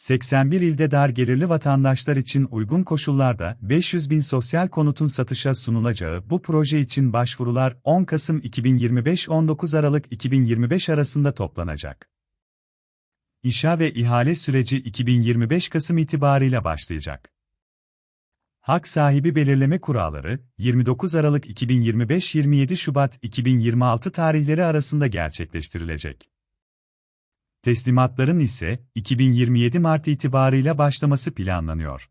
81 ilde dar gelirli vatandaşlar için uygun koşullarda 500 bin sosyal konutun satışa sunulacağı bu proje için başvurular 10 Kasım 2025-19 Aralık 2025 arasında toplanacak. İşa ve ihale süreci 2025 Kasım itibarıyla başlayacak. Hak sahibi belirleme kuralları 29 Aralık 2025-27 Şubat 2026 tarihleri arasında gerçekleştirilecek. Teslimatların ise 2027 Mart itibarıyla başlaması planlanıyor.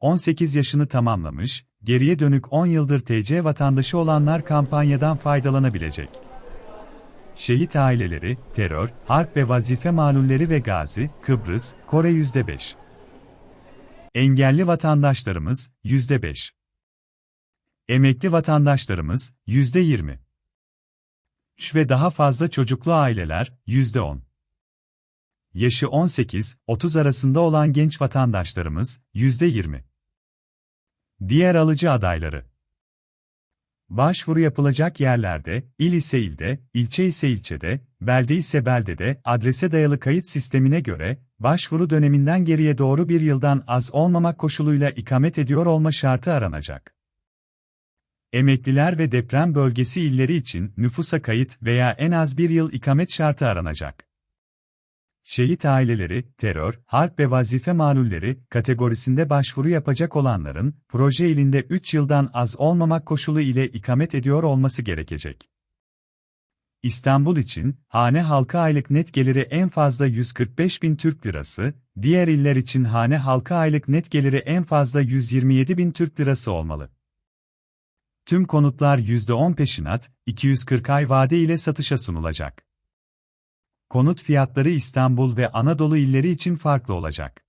18 yaşını tamamlamış, geriye dönük 10 yıldır TC vatandaşı olanlar kampanyadan faydalanabilecek. Şehit aileleri, terör, harp ve vazife malulleri ve gazi, Kıbrıs, Kore %5. Engelli vatandaşlarımız, %5. Emekli vatandaşlarımız, %20. 3 ve daha fazla çocuklu aileler, %10. Yaşı 18-30 arasında olan genç vatandaşlarımız, %20. Diğer alıcı adayları Başvuru yapılacak yerlerde, il ise ilde, ilçe ise ilçede, belde ise beldede, adrese dayalı kayıt sistemine göre, başvuru döneminden geriye doğru bir yıldan az olmamak koşuluyla ikamet ediyor olma şartı aranacak. Emekliler ve deprem bölgesi illeri için nüfusa kayıt veya en az bir yıl ikamet şartı aranacak. Şehit aileleri, terör, harp ve vazife malulleri kategorisinde başvuru yapacak olanların, proje ilinde 3 yıldan az olmamak koşulu ile ikamet ediyor olması gerekecek. İstanbul için, hane halka aylık net geliri en fazla 145 bin Türk Lirası, diğer iller için hane halka aylık net geliri en fazla 127 bin Türk Lirası olmalı. Tüm konutlar %10 peşinat, 240 ay vade ile satışa sunulacak. Konut fiyatları İstanbul ve Anadolu illeri için farklı olacak.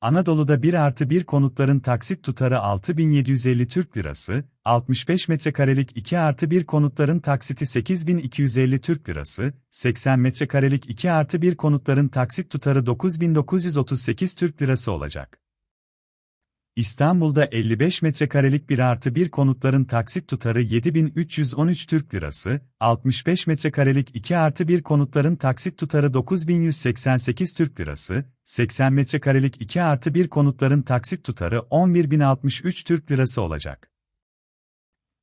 Anadolu'da 1 artı 1 konutların taksit tutarı 6750 Türk Lirası, 65 metrekarelik 2 artı 1 konutların taksiti 8250 Türk Lirası, 80 metrekarelik 2 artı 1 konutların taksit tutarı 9938 Türk Lirası olacak. İstanbul'da 55 metrekarelik 1 artı 1 konutların taksit tutarı 7313 Türk Lirası, 65 metrekarelik 2 artı 1 konutların taksit tutarı 9188 Türk Lirası, 80 metrekarelik 2 artı 1 konutların taksit tutarı 11063 Türk Lirası olacak.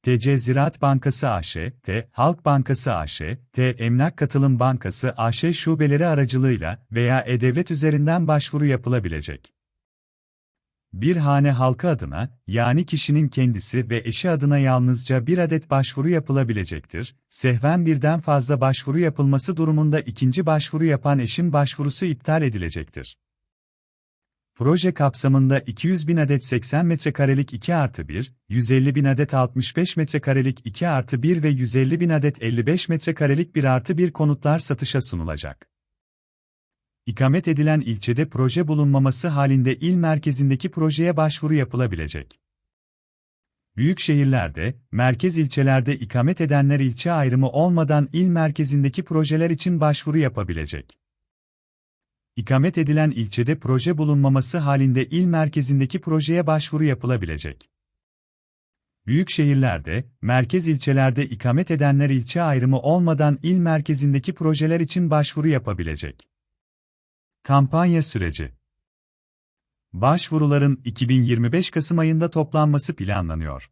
TC Ziraat Bankası AŞ, T, Halk Bankası AŞ, T, Emlak Katılım Bankası AŞ şubeleri aracılığıyla veya E-Devlet üzerinden başvuru yapılabilecek. Bir hane halkı adına, yani kişinin kendisi ve eşi adına yalnızca bir adet başvuru yapılabilecektir. Sehven birden fazla başvuru yapılması durumunda ikinci başvuru yapan eşin başvurusu iptal edilecektir. Proje kapsamında 200 bin adet 80 metrekarelik 2 artı 1, 150 bin adet 65 metrekarelik 2 artı 1 ve 150 bin adet 55 metrekarelik 1 artı 1 konutlar satışa sunulacak. İkamet edilen ilçede proje bulunmaması halinde il merkezindeki projeye başvuru yapılabilecek. Büyük şehirlerde, merkez ilçelerde ikamet edenler ilçe ayrımı olmadan il merkezindeki projeler için başvuru yapabilecek. İkamet edilen ilçede proje bulunmaması halinde il merkezindeki projeye başvuru yapılabilecek. Büyük şehirlerde, merkez ilçelerde ikamet edenler ilçe ayrımı olmadan il merkezindeki projeler için başvuru yapabilecek. Kampanya süreci Başvuruların 2025 Kasım ayında toplanması planlanıyor.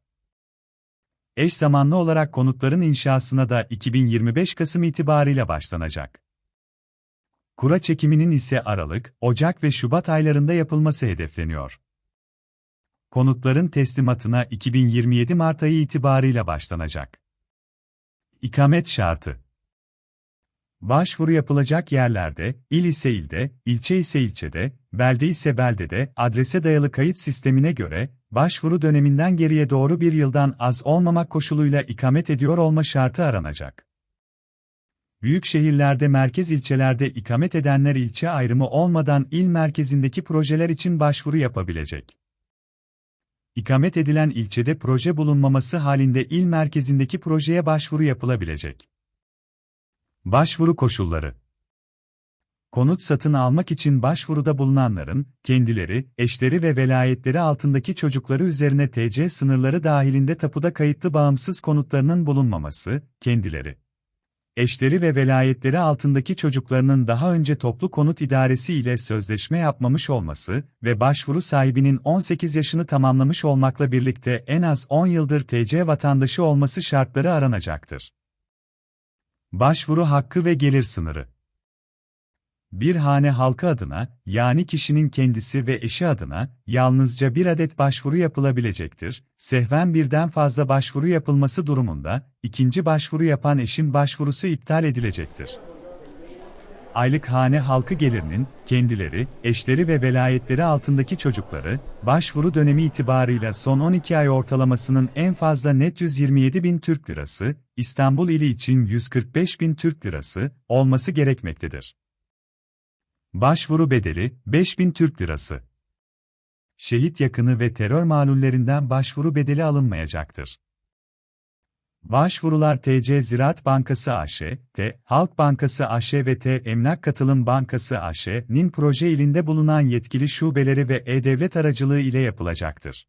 Eş zamanlı olarak konutların inşasına da 2025 Kasım itibariyle başlanacak. Kura çekiminin ise Aralık, Ocak ve Şubat aylarında yapılması hedefleniyor. Konutların teslimatına 2027 Mart ayı itibariyle başlanacak. İkamet şartı Başvuru yapılacak yerlerde, il ise ilde, ilçe ise ilçede, belde ise beldede, adrese dayalı kayıt sistemine göre, başvuru döneminden geriye doğru bir yıldan az olmamak koşuluyla ikamet ediyor olma şartı aranacak. Büyük şehirlerde merkez ilçelerde ikamet edenler ilçe ayrımı olmadan il merkezindeki projeler için başvuru yapabilecek. İkamet edilen ilçede proje bulunmaması halinde il merkezindeki projeye başvuru yapılabilecek. Başvuru koşulları Konut satın almak için başvuruda bulunanların, kendileri, eşleri ve velayetleri altındaki çocukları üzerine TC sınırları dahilinde tapuda kayıtlı bağımsız konutlarının bulunmaması, kendileri eşleri ve velayetleri altındaki çocuklarının daha önce toplu konut idaresi ile sözleşme yapmamış olması ve başvuru sahibinin 18 yaşını tamamlamış olmakla birlikte en az 10 yıldır TC vatandaşı olması şartları aranacaktır. Başvuru hakkı ve gelir sınırı bir hane halkı adına, yani kişinin kendisi ve eşi adına, yalnızca bir adet başvuru yapılabilecektir. Sehven birden fazla başvuru yapılması durumunda, ikinci başvuru yapan eşin başvurusu iptal edilecektir. Aylık hane halkı gelirinin, kendileri, eşleri ve velayetleri altındaki çocukları, başvuru dönemi itibarıyla son 12 ay ortalamasının en fazla net 127 bin Türk Lirası, İstanbul ili için 145 bin Türk Lirası, olması gerekmektedir. Başvuru bedeli 5000 Türk Lirası. Şehit yakını ve terör malullerinden başvuru bedeli alınmayacaktır. Başvurular TC Ziraat Bankası AŞ, T, Halk Bankası AŞ ve T, Emlak Katılım Bankası AŞ'nin proje ilinde bulunan yetkili şubeleri ve E-Devlet aracılığı ile yapılacaktır.